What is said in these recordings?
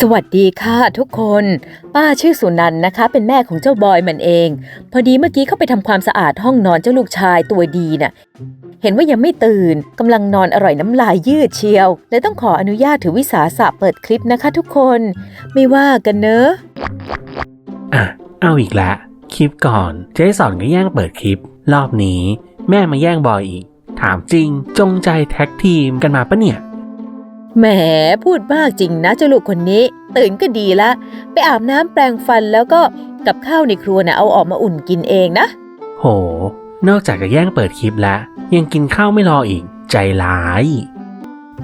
สวัสดีค่ะทุกคน ป้าชื่อสุนันนะคะ เป็นแม่ของเจ้าบอยมันเอง พอดีเมื่อกี้เข้าไปทำความสะอาดห้องนอนเจ้าลูกชายตัวดีน่ะ เห็นว่ายังไม่ตื่นกำลังนอนอร่อยน้ำลายยืดเชียวเลยต้องขออนุญาตถือวิสาสะเปิดคลิปนะคะทุกคน ไม่ว่ากันเนอะอะเอาอีกแล้วคลิปก่อน เจ๊สอนก็แย่งเปิดคลิป รอบนี้ แม่มาแย่งบอยอีก ถามจริง จงใจแท็กทีมกันมาปะเนี่ย แหมพูดมากจริงนะเจ้าลูกคนนี้ ตื่นก็ดีละ ไปอาบน้ำแปรงฟันแล้วก็กับข้าวในครัวน่ะเอาออกมาอุ่นกินเองนะ โห นอกจากจะแย่งเปิดคลิปแล้ว ยังกินข้าวไม่รออีก ใจร้าย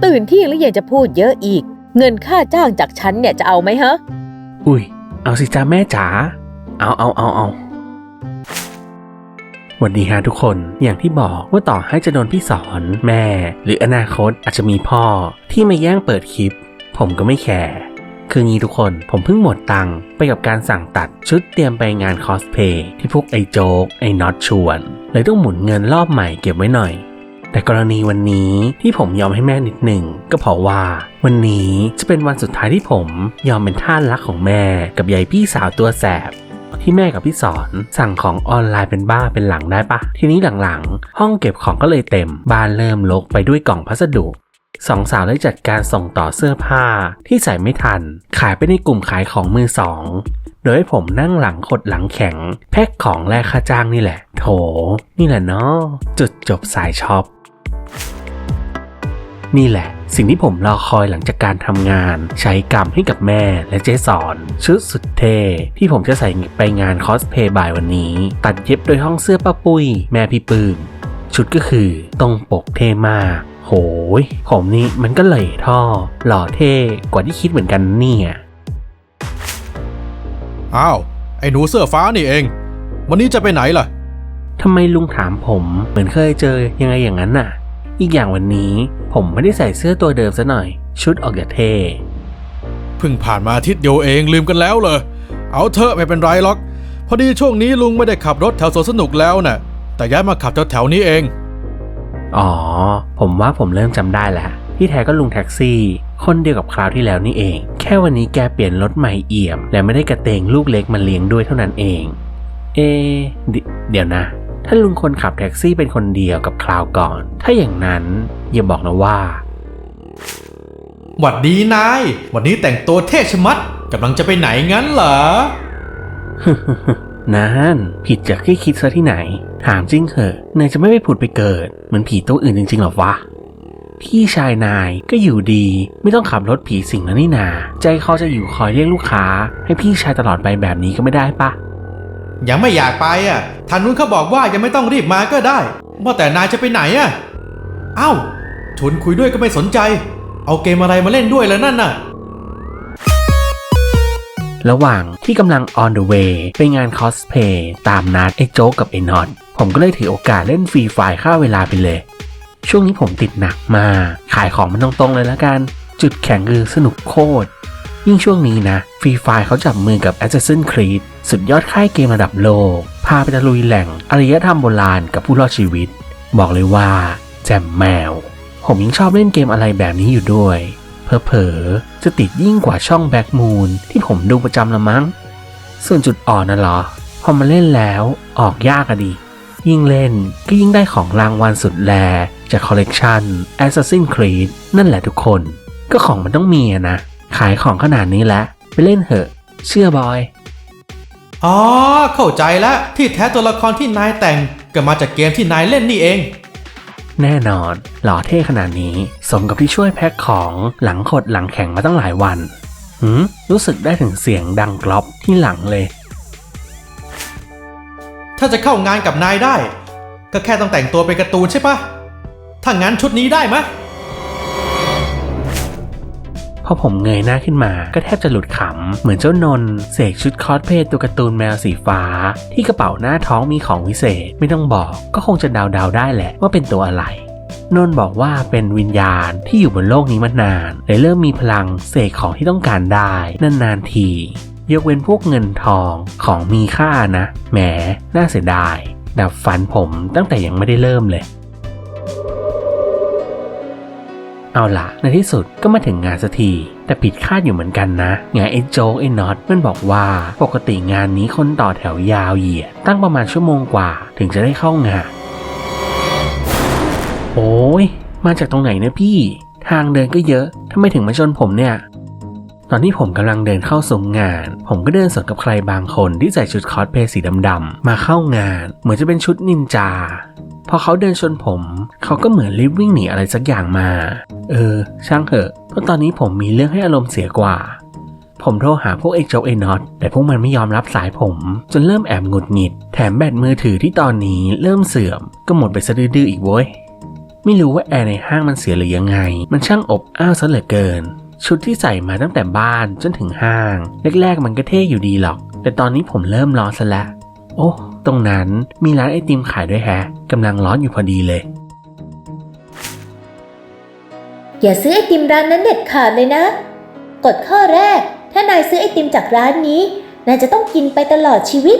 ตื่นเที่ยงแล้วยังจะพูดเยอะอีก เงินค่าจ้างจากฉันเนี่ยจะเอาไหมฮะ อุ้ย เอาสิจ้าแม่จ๋าเอาเอาเอาเอาส วัสดีฮะทุกคน อย่างที่บอกว่าต่อให้จะโดนพี่สอนแม่ หรืออนาคตอาจจะมีพ่อที่มาแย่งเปิดคลิป ผมก็ไม่แคร์คืองี้ทุกคนผมเพิ่งหมดตังค์ไปกับการสั่งตัดชุดเตรียมไปงานคอสเพย์ที่พวกไอโจ๊กไอน็อตชวนเลยต้องหมุนเงินรอบใหม่เก็บไว้หน่อย แต่กรณีวันนี้ที่ผมยอมให้แม่นิดหนึ่งก็เพราะว่า วันนี้จะเป็นวันสุดท้ายที่ผมยอมเป็นท่านรักของแม่กับยายพี่สาวตัวแสบ ที่แม่กับพี่สอนสั่งของออนไลน์เป็นบ้าเป็นหลังได้ปะ ทีนี้หลังๆ ห้องเก็บของก็เลยเต็ม บ้านเริ่มรกไปด้วยกล่องพัสดุสองสาวเลยจัดการส่งต่อเสื้อผ้าที่ใส่ไม่ทัน ขายไปในกลุ่มขายของมือสอง โดยผมนั่งหลังขดหลังแข็ง แพ็คของแลกค่าจ้างนี่แหละ โถ นี่แหละเนาะจุดจบสายช็อป นี่แหละ สิ่งที่ผมรอคอยหลังจากการทำงาน ใช้กรรมให้กับแม่และเจสอน ชุดสุดเท่ที่ผมจะใส่ไปงานคอสเพย์บ่ายวันนี้ ตัดเย็บโดยห้องเสื้อป้าปุ้ย แม่พี่ปื้มชุดก็คือตรงปกเท่มาก โหย ผมนี่มันก็เหล่ท่อ หล่อเท่กว่าที่คิดเหมือนกันเนี่ยอ้าว ไอ้หนูเสื้อฟ้านี่เอง วันนี้จะไปไหนล่ะทำไมลุงถามผม เหมือนเคยเจอยังไงอย่างนั้นน่ะ อีกอย่างวันนี้ผมไม่ได้ใส่เสื้อตัวเดิมซะหน่อย ชุดออกจากเท่เพิ่งผ่านมาอาทิตย์เดียวเองลืมกันแล้วเหรอเอาเถอะไม่เป็นไรหรอก พอดีช่วงนี้ลุงไม่ได้ขับรถแถวสวนสนุกแล้วน่ะ แต่ย้ายมาขับแถวแถวๆนี้เอง อ๋อ ผมว่าผมเริ่มจำได้แล้วที่แท้ก็ลุงแท็กซี่ คนเดียวกับคราวที่แล้วนี่เอง แค่วันนี้แกเปลี่ยนรถใหม่เอี่ยม และไม่ได้กระเตงลูกเล็กมาเลี้ยงด้วยเท่านั้นเอง เอะเดเดี๋ยวนะ ถ้าลุงคนขับแท็กซี่เป็นคนเดียวกับคราวก่อน ถ้าอย่างนั้นอย่าบอกนะว่า หวัดดีนาย วันนี้แต่งตัวเท่ชะมัดกำลังจะไปไหนงั้นเหรอ นั่นผิดจากที่คิดซะที่ไหน ถามจริงเหอะนายจะไม่ไปผุดไปเกิด เหมือนผีตัวอื่นจริงๆหรอวะพี่ชายนายก็อยู่ดีไม่ต้องขับรถผีสิงแล้วนี่นา ใจเขาจะอยู่คอยเรียกลูกค้า ให้พี่ชายตลอดไปแบบนี้ก็ไม่ได้ปะ ยังไม่อยากไปอะทางนู้นเขาบอกว่ายังไม่ต้องรีบมาก็ได้ว่าแต่นายจะไปไหนอะเอ้าชวนคุยด้วยก็ไม่สนใจ เอาเกมอะไรมาเล่นด้วยแล้วนั่นน่ะ ระหว่างที่กำลัง on the way ไปงานคอสเพย์ตามนัดไอ้โจ๊กกับไอ้นอน ผมก็เลยถือโอกาสเล่นฟรีไฟล์ฆ่าเวลาไปเลย ช่วงนี้ผมติดหนักมา ขายของมันตรงๆเลยละกัน จุดแข็งคือสนุกโคตร ยิ่งช่วงนี้นะฟรีไฟเขาจับมือกับ Assassin's Creed สุดยอดค่ายเกมระดับโลก พาไปตะลุยแหล่งอารยธรรมโบราณกับผู้รอดชีวิต บอกเลยว่า แจ่มแมว ผมยังชอบเล่นเกมอะไรแบบนี้อยู่ด้วย เพอๆจะติดยิ่งกว่าช่องแบ็กมูนที่ผมดูประจำละมั้ง ส่วนจุดอ่อนน่ะเหรอ พอมาเล่นแล้วออกยากอะดิยิ่งเล่นก็ยิ่งได้ของรางวัลสุดแลจากคอลเลกชัน Assassin's Creed นั่นแหละทุกคน ก็ของมันต้องมีอะนะ ขายของขนาดนี้แล้วไปเล่นเถอะ เชื่อบอย อ๋อ เข้าใจแล้ว ที่แท้ตัวละครที่นายแต่ง ก็มาจากเกมที่นายเล่นนี่เอง แน่นอน หล่อเท่ขนาดนี้ สมกับที่ช่วยแพ็คของหลังขดหลังแข็งมาตั้งหลายวันหืมรู้สึกได้ถึงเสียงดังกรอบที่หลังเลย ถ้าจะเข้างานกับนายได้ ก็แค่ต้องแต่งตัวเป็นการ์ตูนใช่ปะถ้างั้นชุดนี้ได้ไหมะพ อผมเงยหน้าขึ้นมาก็แทบจะหลุดขำ เหมือนเจ้านนเสกชุดคอสเพลย์ตัวการ์ตูนแมวสีฟ้า ที่กระเป๋าหน้าท้องมีของวิเศษ ไม่ต้องบอกก็คงจะเดาๆได้แหละว่าเป็นตัวอะไรนนบอกว่าเป็นวิญญาณที่อยู่บนโลกนี้มานานเลยเริ่มมีพลังเสกของที่ต้องการได้นานๆที ยกเว้นพวกเงินทองของมีค่านะ แหม น่าเสียดาย ดับฝันผมตั้งแต่ยังไม่ได้เริ่มเลย เอาละในที่สุดก็มาถึงงานสักทีแต่ผิดคาดอยู่เหมือนกันนะ งานไอ้โจ๊กไอ้น็อตมันบอกว่าปกติงานนี้คนต่อแถวยาวเหยียด ตั้งประมาณชั่วโมงกว่าถึงจะได้เข้างาน โอ้ยมาจากตรงไหนเนี่ยพี่ ทางเดินก็เยอะทำไมถึงมาชนผมเนี่ย ตอนที่ผมกำลังเดินเข้าซุ้มงาน ผมก็เดินสวนกับใครบางคนที่ใส่ชุดคอสเพลย์สีดำๆมาเข้างาน เหมือนจะเป็นชุดนินจาพอเขาเดินชนผม เขาก็เหมือนรีบวิ่งหนีอะไรสักอย่างมา เออ ช่างเถอะเพราะตอนนี้ผมมีเรื่องให้อารมณ์เสียกว่า ผมโทรหาพวกไอ้โจ๊กไอ้น็อตแต่พวกมันไม่ยอมรับสายผม จนเริ่มแอบหงุดหงิด แถมแบตมือถือที่ตอนนี้เริ่มเสื่อม ก็หมดไปสะดื้ออีกเว้ย ไม่รู้ว่าแอร์ในห้างมันเสียหรือยังไง มันช่างอบอ้าวซะเหลือเกิน ชุดที่ใส่มาตั้งแต่บ้านจนถึงห้าง แรกๆมันก็เท่อยู่ดีหรอก แต่ตอนนี้ผมเริ่มร้อนซะแล้ว โอ้ ตรงนั้นมีร้านไอติมขายด้วยแฮะกำลังร้อนอยู่พอดีเลย อย่าซื้อไอติมร้านนั้นเด็ดขาดเลยนะ กฎข้อแรก ถ้านายซื้อไอติมจากร้านนี้นายจะต้องกินไปตลอดชีวิต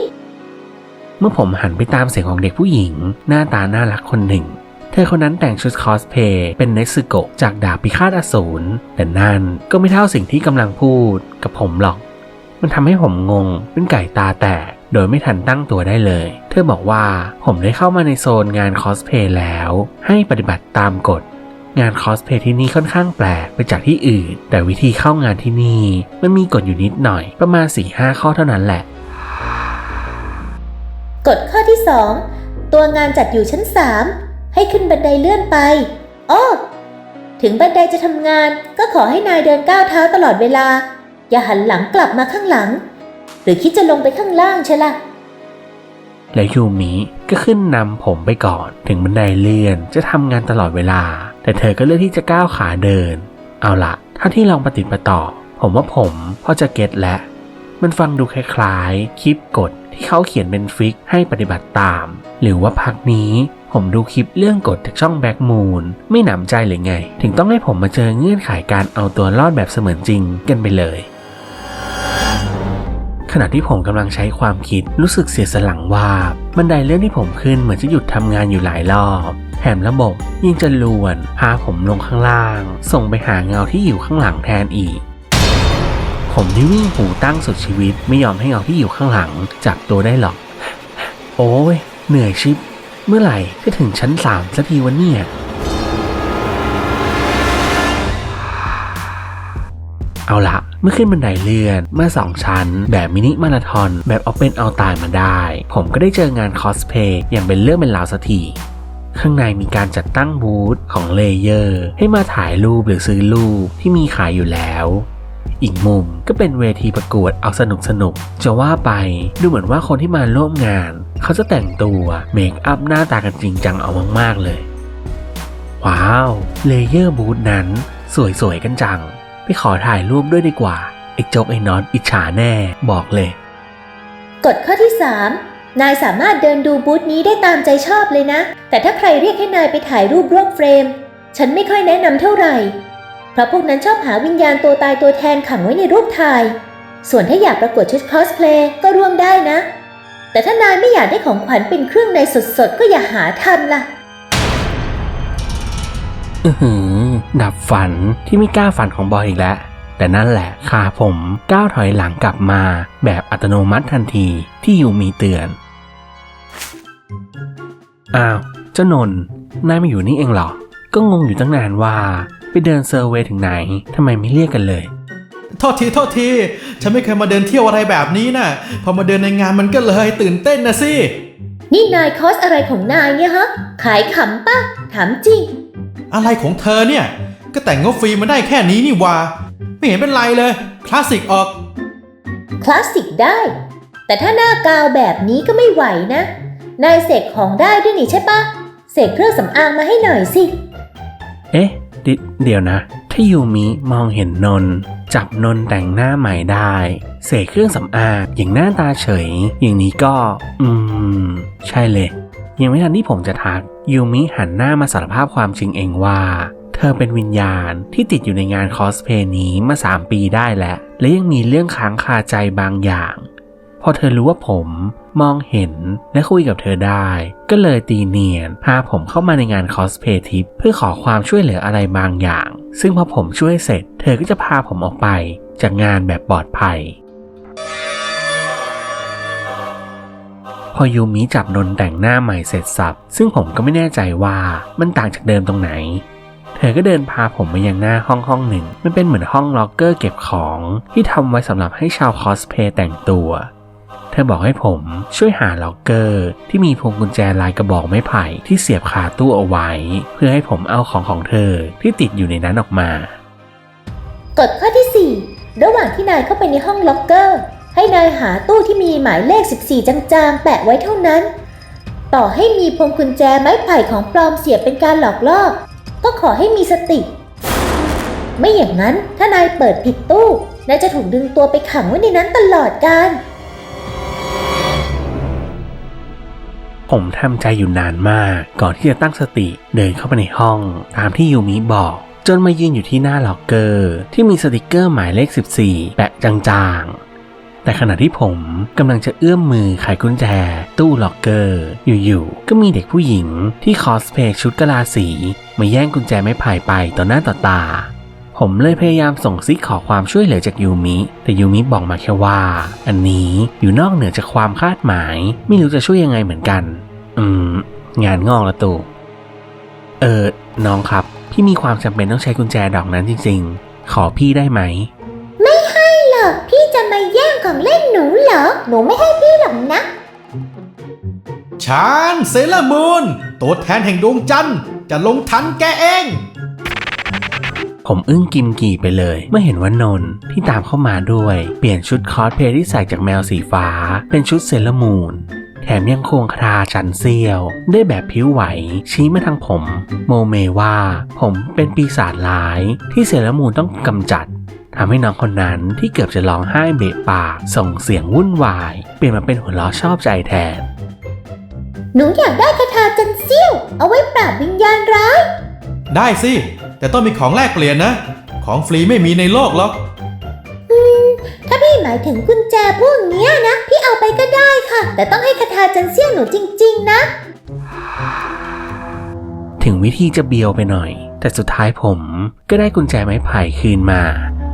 เมื่อผมหันไปตามเสียงของเด็กผู้หญิง หน้าตาน่ารักคนหนึ่ง เธอคนนั้นแต่งชุดคอสเพลย์เป็นเนซึโกะจากดาบพิฆาตอสูร แต่นั่นก็ไม่เท่าสิ่งที่กำลังพูดกับผมหรอก มันทำให้ผมงงเป็นไก่ตาแตก โดยไม่ทันตั้งตัวได้เลย เธอบอกว่าผมได้เข้ามาในโซนงานคอสเพลย์แล้ว ให้ปฏิบัติตามกฎงานคอสเพลย์ที่นี่ค่อนข้างแปลกไปจากที่อื่น แต่วิธีเข้างานที่นี่ มันมีกฎอยู่นิดหน่อย ประมาณ4ี่ห้าข้อเท่านั้นแหละ กฎข้อที่ 2 ตัวงานจัดอยู่ชั้น 3 ให้ขึ้นบันไดเลื่อนไปอ้อถึงบันไดจะทำงานก็ขอให้นายเดินก้าวเท้าตลอดเวลา อย่าหันหลังกลับมาข้างหลัง หรือคิดจะลงไปข้างล่างใช่ละแล้วยูมิก็ขึ้นนำผมไปก่อน ถึงบันไดเลื่อนจะทำงานตลอดเวลา แต่เธอก็เลือกที่จะก้าวขาเดิน เอาละถ้าที่ลองปฏิดประต่อ ผมว่าผมพอจะเก็ตแล้วมันฟังดูคล้ายๆ คลิปกฎที่เขาเขียนเป็นฟิกให้ปฏิบัติตาม หรือว่าพักนี้ ผมดูคลิปเรื่องกฎจากช่องแบ็กมูนไม่หนำใจหรือไง ถึงต้องให้ผมมาเจอเงื่อนไขการเอาตัวรอดแบบเสมือนจริงกันไปเลยขณะที่ผมกำลังใช้ความคิดรู้สึกเสียสลังว่าบันไดเลื่อนที่ผมขึ้นเหมือนจะหยุดทำงานอยู่หลายรอบแถมระบบยิ่งจะลวน พาผมลงข้างล่าง ส่งไปหาเงาที่อยู่ข้างหลังแทนอีก ผมที่วิ่งหูตั้งสุดชีวิตไม่ยอมให้เงาที่อยู่ข้างหลังจับตัวได้หรอก โอ้ยเหนื่อยชิบ เมื่อไหร่จะถึงชั้นสามสักทีวันเนี่ย เอาละเมื่อขึ้นบันไดเลื่อนมาสองชั้น แบบมินิมาราธอน แบบเอาเป็นเอาตายมาได้ ผมก็ได้เจองานคอสเพย์อย่างเป็นเรื่องเป็นราวสักทีข้างในมีการจัดตั้งบูธของเลเยอร์ ให้มาถ่ายรูปหรือซื้อรูปที่มีขายอยู่แล้ว อีกมุม ก็เป็นเวทีประกวดเอาสนุกสนุก จะว่าไปดูเหมือนว่าคนที่มาร่วมงาน เขาจะแต่งตัวเมคอัพหน้าตากันจริงจังเอามากๆเลย ว้าว เลเยอร์บูธนั้น สวยๆกันจัง ไปขอถ่ายรูปด้วยดีกว่าไอ้โจกไอ้นอตอิจฉาแน่บอกเลย กฎข้อที่ 3 นายสามารถเดินดูบูธนี้ได้ตามใจชอบเลยนะ แต่ถ้าใครเรียกให้นายไปถ่ายรูปร่วมเฟรม ฉันไม่ค่อยแนะนำเท่าไหร่ เพราะพวกนั้นชอบหาวิญญาณตัวตายตัวแทนขังไว้ในรูปถ่าย ส่วนถ้าอยากประกวดชุดคอสเพลย์ก็ร่วมได้นะ แต่ถ้านายไม่อยากได้ของขวัญเป็นเครื่องในสดๆ ก็อย่าหาทำล่ะ อือหือดับฝันที่ไม่กล้าฝันของบอยอีกแล้ว แต่นั่นแหละคาผมก้าวถอยหลังกลับมาแบบอัตโนมัติทันทีที่อยู่มีเตือน อ้าว เจ้านนท์นายมาอยู่นี่เองเหรอ ก็งงอยู่ตั้งนานว่า ไปเดินเซอร์เวย์ถึงไหนทำไมไม่เรียกกันเลยโทษทีโทษที ฉันไม่เคยมาเดินเที่ยวอะไรแบบนี้นะ่ะ พอมาเดินในงานมันก็เลยตื่นเต้นนะสิ นี่นายคอสอะไรของนายเนี่ยฮะ ขายขำปะถามจริง อะไรของเธอเนี่ย ก็แต่งงบฟรีมาได้แค่นี้นี่หว่าไม่เห็นเป็นไรเลย คลาสสิกออก คลาสสิกได้ แต่ถ้าหน้ากาวแบบนี้ก็ไม่ไหวนะ นายเสกของได้ด้วยนี่ใช่ปะเสกเครื่องสำอางมาให้หน่อยสิ เอ๊ะ เดี๋ยวนะ ถ้ายูมิมองเห็นนน จับนนแต่งหน้าใหม่ได้ เสกเครื่องสำอางอย่างหน้าตาเฉย อย่างนี้ก็ อืม ใช่เลย ยังไม่ทันที่ผมจะทัก ยูมิหันหน้ามาสารภาพความจริงเองว่า เธอเป็นวิญญาณที่ติดอยู่ในงานคอสเพลย์นี้มา 3 ปีได้แล้ว และยังมีเรื่องค้างคาใจบางอย่าง พอเธอรู้ว่าผมมองเห็นและคุยกับเธอได้ ก็เลยตีเนียน พาผมเข้ามาในงานคอสเพลย์ทิปเพื่อขอความช่วยเหลืออะไรบางอย่าง ซึ่งพอผมช่วยเสร็จ เธอก็จะพาผมออกไป จากงานแบบปลอดภัย พอยูมิจับนนแต่งหน้าใหม่เสร็จสับ ซึ่งผมก็ไม่แน่ใจว่ามันต่างจากเดิมตรงไหนเธอก็เดินพาผมมายังหน้าห้องห้องหนึ่ง มันเป็นเหมือนห้องล็อกเกอร์เก็บของ ที่ทำไว้สำหรับให้ชาวคอสเพลย์แต่งตัว เธอบอกให้ผมช่วยหาล็อกเกอร์ ที่มีพวงกุญแจลายกระบอกไม้ไผ่ที่เสียบคาตู้เอาไว้ เพื่อให้ผมเอาของของเธอที่ติดอยู่ในนั้นออกมากฎข้อที่ 4 ระหว่างที่นายเข้าไปในห้องล็อกเกอร์ ให้นายหาตู้ที่มีหมายเลข 14 จางๆ แปะไว้เท่านั้น ต่อให้มีพวงกุญแจไม้ไผ่ของปลอมเสียบเป็นการหลอกล่อก็ขอให้มีสติ ไม่อย่างนั้นถ้านายเปิดผิดตู้นายจะถูกดึงตัวไปขังไว้ในนั้นตลอดกาล ผมทำใจอยู่นานมาก ก่อนที่จะตั้งสติเดินเข้าไปในห้อง ตามที่ยูมิบอก จนมายืนอยู่ที่หน้าล็อกเกอร์ ที่มีสติกเกอร์หมายเลข 14 แปะจางๆ แต่ขณะที่ผมกำลังจะเอื้อมมือไขกุญแจ ตู้ล็อกเกอร์ อยู่ๆ ก็มีเด็กผู้หญิงที่คอสเพลย์ชุดกะลาสีมาแย่งกุญแจไม้ไผ่ไปต่อหน้าต่อตาผมเลยพยายามส่งซิกขอความช่วยเหลือจากยูมิ แต่ยูมิบอกมาแค่ว่า อันนี้อยู่นอกเหนือจากความคาดหมาย ไม่รู้จะช่วยยังไงเหมือนกัน อืม งานงอกละตูเออ น้องครับ พี่มีความจำเป็นต้องใช้กุญแจดอกนั้นจริง ๆ ขอพี่ได้ไหมเหรอพี่จะมาแย่งของเล่นหนูเหรอ หนูไม่ให้พี่หรอกนะฉันเซเลอร์มูนตัวแทนแห่งดวงจันทร์จะลงทันแกเอง ผมอึ้งกิมกี่ไปเลย เมื่อเห็นว่านนท์ที่ตามเข้ามาด้วย เปลี่ยนชุดคอสเพลย์ที่ใส่จากแมวสีฟ้า เป็นชุดเซเลอร์มูน แถมยังควงคาถาจันเซียว ได้แบบผิวไหว ชี้มาทางผม โมเมว่า ผมเป็นปีศาจร้าย ที่เซเลอร์มูนต้องกำจัดทำให้น้องคนนั้นที่เกือบจะร้องไห้เบะปากส่งเสียงวุ่นวาย เปลี่ยนมาเป็นหัวเราะชอบใจแทน หนูอยากได้คาถาจันเซี่ยว เอาไว้ปราบวิญญาณร้าย ได้สิ แต่ต้องมีของแลกเปลี่ยนนะ ของฟรีไม่มีในโลกหรอกถ้าพี่ หมายถึงกุญแจพวกเนี้ยนะ พี่เอาไปก็ได้ค่ะ แต่ต้องให้คาถาจันเซี่ยวหนูจริง ๆ นะ ถึงวิธีจะเบียวไปหน่อย แต่สุดท้ายผมก็ได้กุญแจไม้ไผ่คืนมา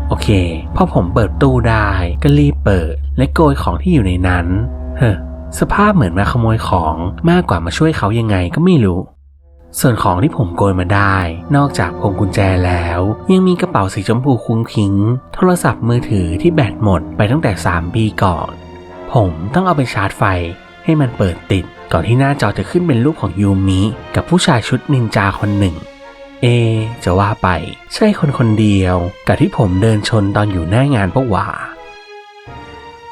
โอเค พอผมเปิดตู้ได้ก็รีบเปิด และโกยของที่อยู่ในนั้น เฮ้อสภาพเหมือนมาขโมยของมากกว่ามาช่วยเขายังไงก็ไม่รู้ ส่วนของที่ผมโกยมาได้ นอกจากพวงกุญแจแล้ว ยังมีกระเป๋าสีชมพูคุ้งคิง โทรศัพท์มือถือที่แบตหมดไปตั้งแต่ 3 ปีก่อน ผมต้องเอาไปชาร์จไฟให้มันเปิดติด ก่อนที่หน้าจอจะขึ้นเป็นรูปของยูมิกับผู้ชายชุดนินจาคนหนึ่ง เอ จะว่าไป ใช่คนคนเดียว กับที่ผมเดินชนตอนอยู่หน้างานปะว่า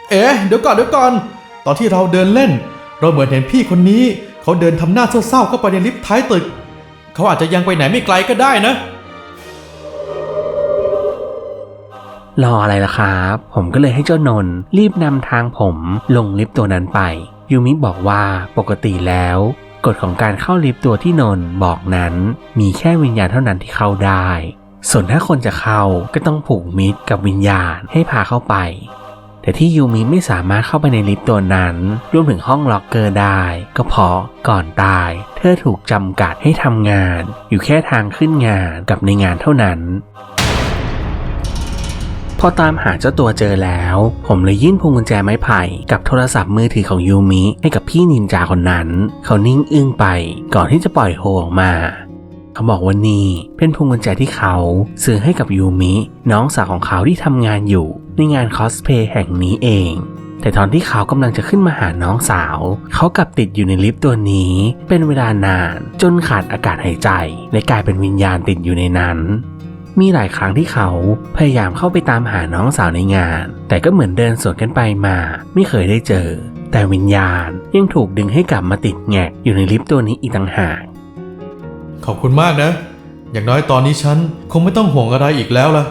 เอ๊ะเดี๋ยวก่อนเดี๋ยวก่อน ตอนที่เราเดินเล่น เราเหมือนเห็นพี่คนนี้ เขาเดินทำหน้าเศร้าๆเข้าไปในลิฟต์ท้ายตึก เขาอาจจะยังไปไหนไม่ไกลก็ได้นะ รออะไรล่ะครับ ผมก็เลยให้เจ้านนท์รีบนำทางผมลงลิฟต์ตัวนั้นไป ยูมิบอกว่าปกติแล้ว กฎของการเข้าลิฟต์ตัวที่นนท์บอกนั้น มีแค่วิญญาณเท่านั้นที่เข้าได้ ส่วนถ้าคนจะเข้าก็ต้องผูกมิตรกับวิญญาณให้พาเข้าไป แต่ที่ยูมิไม่สามารถเข้าไปในลิฟต์ตัวนั้นรวมถึงห้องล็อกเกอร์ได้ ก็เพราะก่อนตาย เธอถูกจำกัดให้ทำงาน อยู่แค่ทางขึ้นงานกับในงานเท่านั้นพอตามหาเจ้าตัวเจอแล้ว ผมเลยยื่นพวงกุญแจไม้ไผ่กับโทรศัพท์มือถือของยูมิให้กับพี่นินจาคนนั้น เขานิ่งอึ้งไปก่อนที่จะปล่อยโฮออกมา เขาบอกว่านี่เป็นพวงกุญแจที่เขาซื้อให้กับยูมิน้องสาวของเขาที่ทำงานอยู่ ในงานคอสเพย์แห่งนี้เอง แต่ตอนที่เขากำลังจะขึ้นมาหาน้องสาว เขากลับติดอยู่ในลิฟต์ตัวนี้ เป็นเวลานานจนขาดอากาศหายใจ และกลายเป็นวิญญาณติดอยู่ในนั้น มีหลายครั้งที่เขาพยายามเข้าไปตามหาน้องสาวในงาน แต่ก็เหมือนเดินสวนกันไปมา ไม่เคยได้เจอ แต่วิญญาณยังถูกดึงให้กลับมาติดแงกอยู่ในลิฟต์ตัวนี้อีกต่างหากขอบคุณมากนะ อย่างน้อยตอนนี้ฉันคงไม่ต้องห่วงอะไรอีกแล้วล่ะ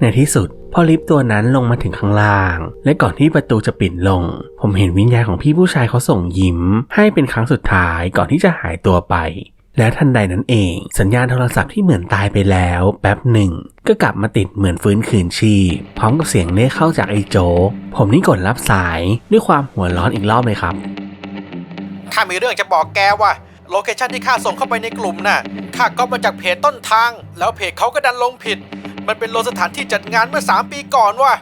ในที่สุดพอลิฟต์ตัวนั้นลงมาถึงข้างล่าง และก่อนที่ประตูจะปิดลง ผมเห็นวิญญาณของพี่ผู้ชายเขาส่งยิ้ม ให้เป็นครั้งสุดท้ายก่อนที่จะหายตัวไป แล้วทันใดนั้นเอง สัญญาณโทรศัพท์ที่เหมือนตายไปแล้วแป๊บหนึ่ง ก็กลับมาติดเหมือนฟื้นคืนชีพ พร้อมกับเสียงเรียกเข้าจากไอ้โจผมนี่กดรับสายด้วยความหัวร้อนอีกรอบเลยครับข้ามีเรื่องจะบอกแกว่าโลเคชันที่ข้าส่งเข้าไปในกลุ่มน่ะข้าก็มาจากเพจต้นทาง แล้วเพจเขาก็ดันลงผิด มันเป็นโลสถานที่จัดงานเมื่อ 3 ปีก่อนว่ะ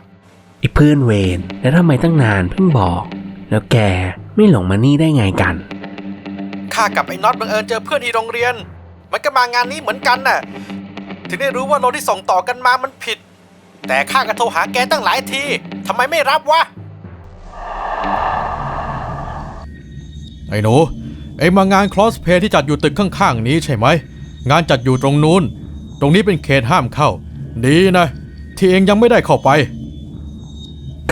ไอ้เพื่อนเวนแล้วทำไมตั้งนานเพิ่งบอก แล้วแกไม่หลงมานี่ได้ไงกัน ข้ากับไอ้น็อตบังเอิญเจอเพื่อนที่โรงเรียน มันก็มางานนี้เหมือนกันน่ะ ถึงได้รู้ว่าโลที่ส่งต่อกันมามันผิด แต่ข้าก็โทรหาแกตั้งหลายทีทำไมไม่รับวะ ไอ้หนูเอ็งมางานคลอสเพย์ที่จัดอยู่ตึกข้างๆนี้ใช่ไหม งานจัดอยู่ตรงนู้น ตรงนี้เป็นเขตห้ามเข้า ดีนะ ที่เองยังไม่ได้เข้าไป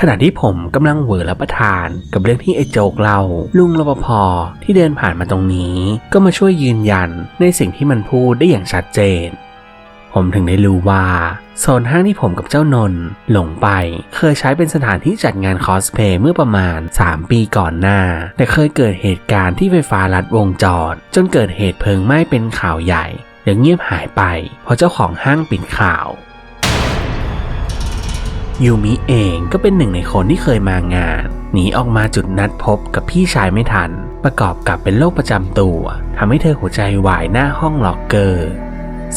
ขณะที่ผมกำลังเหวอรับประทานกับเรื่องที่ไอ้โจกเล่าลุงรปภที่เดินผ่านมาตรงนี้ ก็มาช่วยยืนยันในสิ่งที่มันพูดได้อย่างชัดเจน ผมถึงได้รู้ว่าโซนห้างที่ผมกับเจ้านนหลงไป เคยใช้เป็นสถานที่จัดงานคอสเพย์เมื่อประมาณ 3 ปีก่อนหน้า แต่เคยเกิดเหตุการณ์ที่ไฟฟ้าลัดวงจร จนเกิดเหตุเพลิงไหม้เป็นข่าวใหญ่แล้วเงียบหายไปเพราะเจ้าของห้างปิดข่าว ยูมิเองก็เป็นหนึ่งในคนที่เคยมางาน หนีออกมาจุดนัดพบกับพี่ชายไม่ทัน ประกอบกับเป็นโรคประจำตัวทำให้เธอหัวใจวายหน้าห้องล็อกเกอร์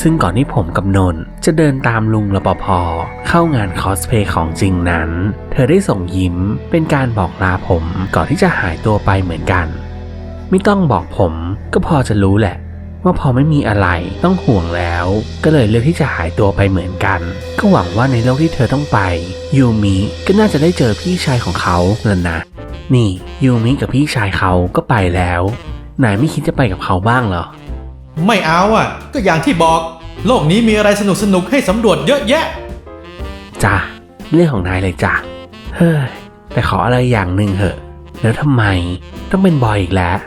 ซึ่งก่อนที่ผมกับนนจะเดินตามลุงรปภเข้างานคอสเพย์ของจริงนั้น เธอได้ส่งยิ้มเป็นการบอกลาผมก่อนที่จะหายตัวไปเหมือนกัน ไม่ต้องบอกผมก็พอจะรู้แหละ ว่าพอไม่มีอะไรต้องห่วงแล้ว ก็เลยเลือกที่จะหายตัวไปเหมือนกัน ก็หวังว่าในโลกที่เธอต้องไป ยูมิก็น่าจะได้เจอพี่ชายของเขาแล้วนะ นี่ยูมิกับพี่ชายเขาก็ไปแล้วนายไม่คิดจะไปกับเขาบ้างเหรอ ไม่เอาอะ ก็อย่างที่บอก โลกนี้มีอะไรสนุกๆให้สำรวจเยอะแยะ จ้ะ เรื่องของนายเลยจ้ะ เฮ้ย แต่ขออะไรอย่างหนึ่งเหอะ แล้วทำไมต้องเป็นบอยอีกแล้ว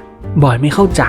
บอยไม่เข้าใจ